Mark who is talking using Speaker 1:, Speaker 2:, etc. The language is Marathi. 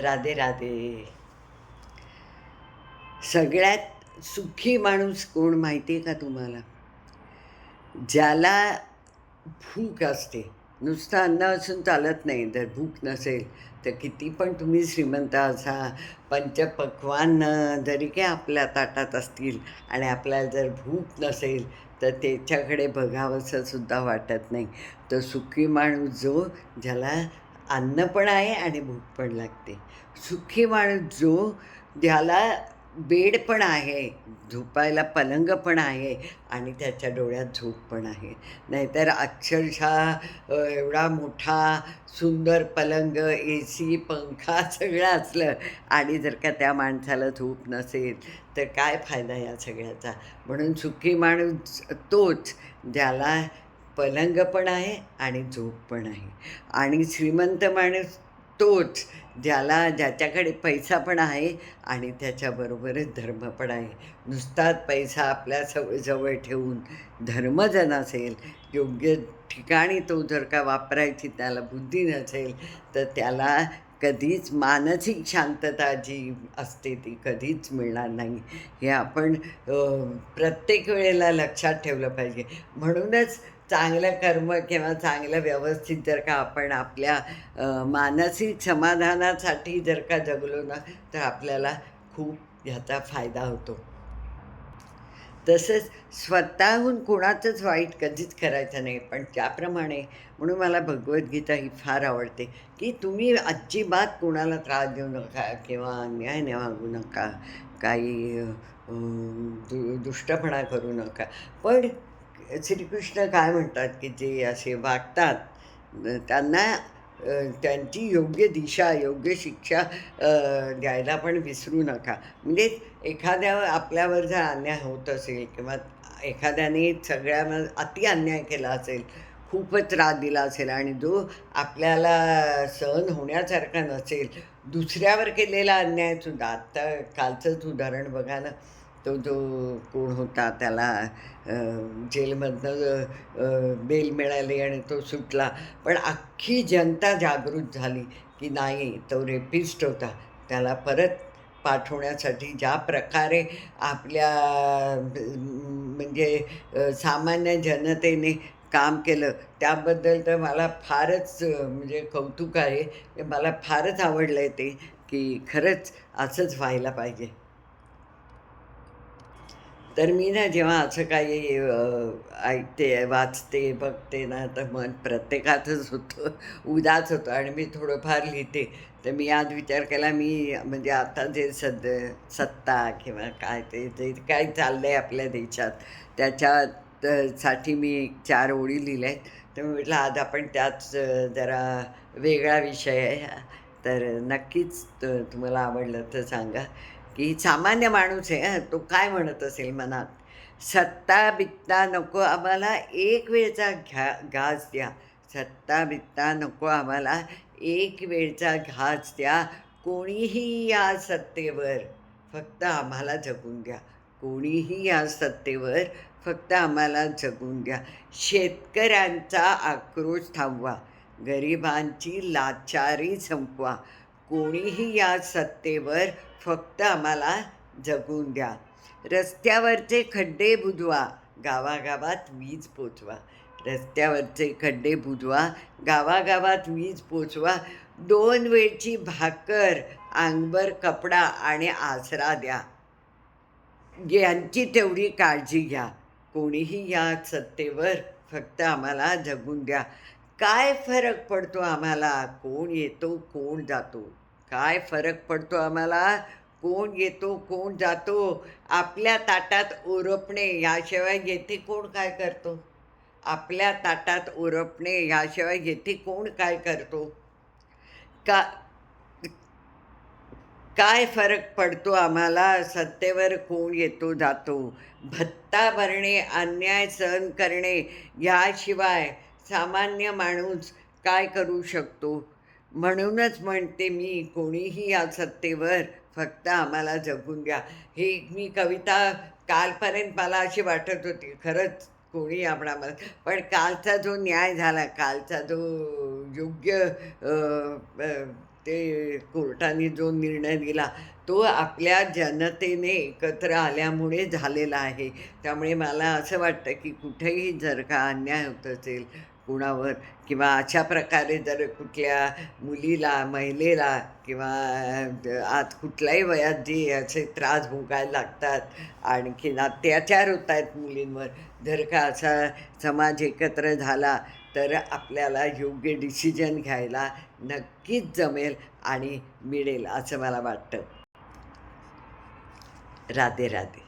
Speaker 1: राधे राधे. सगळ्यात सुखी माणूस कोण माहिती आहे का तुम्हाला? ज्याला भूक असते. नुसतं अन्न असून चालत नाही. जर भूक नसेल तर किती पण तुम्ही श्रीमंत असा पंचपक्वान जरी काय आपल्या ताटात असतील आणि आपल्याला जर भूक नसेल तर त्याच्याकडे बघावंसं सुद्धा वाटत नाही. तर सुखी माणूस जो ज्याला अन्न पण आहे आणि भूक पण लागते. सुखी माणूस जो ज्याला बेड पण आहे झोपायला पलंग पण आहे आणि त्याच्या डोळ्यात झोप पण आहे. नाहीतर अक्षरशः एवढा मोठा सुंदर पलंग ए सी पंखा सगळं असलं आणि जर का त्या माणसाला झोप नसेल तर काय फायदा या सगळ्याचा? म्हणून सुखी माणूस तोच ज्याला पलंग पण आहे आणि झोप पण आहे. आणि श्रीमंत माणूस तोच ज्याला ज्याच्याकडे पैसा पण आहे आणि त्याच्याबरोबरच धर्म पण आहे. नुसताच पैसा आपल्या सव जवळ ठेवून धर्म जर नसेल योग्य ठिकाणी तो जर का वापरायची त्याला बुद्धी नसेल तर त्याला कधीच मानसिक शांतता जी असते ती कधीच मिळणार नाही. हे आपण प्रत्येक वेळेला लक्षात ठेवलं पाहिजे. म्हणूनच चांगलं कर्म किंवा चांगलं व्यवस्थित जर का आपण आपल्या मानसिक समाधानासाठी जर का जगलो ना तर आपल्याला खूप ह्याचा फायदा होतो. तसंच स्वतःहून कोणाचंच वाईट कधीच करायचं नाही पण त्याप्रमाणे म्हणून मला भगवद्गीता ही फार आवडते की तुम्ही अजिबात कोणाला त्रास देऊ नका किंवा अन्यायाने वागू नका काही दु दुष्टपणा करू नका. पण श्रीकृष्ण काय म्हणतात की जे असे वागतात त्यांना त्यांची योग्य दिशा योग्य शिक्षा द्यायला पण विसरू नका. म्हणजे एखाद्या आपल्यावर जर अन्याय होत असेल किंवा एखाद्याने सगळ्यांना अति अन्याय केला असेल खूपच त्रास दिला असेल आणि जो आपल्याला सहन होण्यासारखा नसेल दुसऱ्यावर केलेला अन्यायसुद्धा आत्ता कालचंच उदाहरण बघा ना. तो जो कोण होता त्याला जेलमधनं बेल मिळाली आणि तो सुटला. पण अख्खी जनता जागृत झाली की नाही तो रेपिस्ट होता. त्याला परत पाठवण्यासाठी ज्या प्रकारे आपल्या म्हणजे सामान्य जनतेने काम केलं त्याबद्दल तर मला फारच म्हणजे कौतुक आहे. मला फारच आवडलं आहे ते की खरंच असंच व्हायला पाहिजे. तर मी ना जेव्हा असं काही ऐकते वाचते बघते ना तर मन प्रत्येकातच होतं उदास होतं आणि मी थोडंफार लिहिते. तर मी आज विचार केला मी म्हणजे आता जे सद सत्ता किंवा काय ते जे काय चाललं आहे आपल्या देशात त्याच्यात साठी मी चार ओळी लिहिल्या आहेत. तर मी म्हटलं आज आपण त्याच जरा वेगळा विषय आहे. हा. तर नक्कीच तुम्हाला आवडलं तर सांगा. की सामान्य माणूस आहे तो काय म्हणत असेल मनात? सत्ता बित्ता नको आम्हाला एक वेळचा घ्या घास द्या. सत्ता बित्ता नको आम्हाला एक वेळचा घास द्या. कोणीही या सत्तेवर फक्त आम्हाला जगून द्या. कोणीही या सत्तेवर फक्त आम्हाला जगून द्या. शेतकऱ्यांचा आक्रोश थांबवा. गरिबांची लाचारी संपवा. कोणीही या सत्तेवर फक्त आम्हाला जगून द्या. रस्त्यावरचे खड्डे बुजवा गावागावात वीज पोचवा. रस्त्यावरचे खड्डे बुजवा गावागावात वीज पोचवा. दोन वेळची भाकर अंगभर कपडा आणि आसरा द्या. यांची तेवढी काळजी घ्या. कोणीही या सत्तेवर फक्त आम्हाला जगून द्या. काय फरक पडतो आम्हाला? कोण येतो कोण जातो? काय फरक पडतो आम्हाला? कोण येतो कोण जातो? आपल्या ताटात ओरपणे याशिवाय येथे कोण काय करतो? आपल्या ताटात ओरपणे याशिवाय येथे कोण काय करतो? का काय फरक पडतो आम्हाला? सत्तेवर कोण येतो जातो? भत्ता भरणे अन्याय सहन करणे याशिवाय सामान्य माणूस काय करू शकतो? म्हणूनच म्हणते मी कोणीही या सत्तेवर फक्त आम्हाला जगून द्या. ही मी कविता कालपर्यंत मला अशी वाटत होती खरंच कोणी आपण आम्हाला पण कालचा जो न्याय झाला कालचा जो योग्य ते कोर्टाने जो निर्णय दिला तो आपल्या जनतेने एकत्र आल्यामुळे झालेला आहे. त्यामुळे मला असं वाटतं की कुठेही जर का अन्याय होत असेल कुणावर किंवा अशा प्रकारे जर कुठल्या मुलीला महिलेला किंवा आत आज कुठल्याही वयात जे असे त्रास भोगायला लागतात आणखीन अत्याचार होत आहेत मुलींवर जर का असा समाज एकत्र झाला तर आपल्याला योग्य डिसिजन घ्यायला नक्कीच जमेल आणि मिळेल असं मला वाटतं. राधे राधे.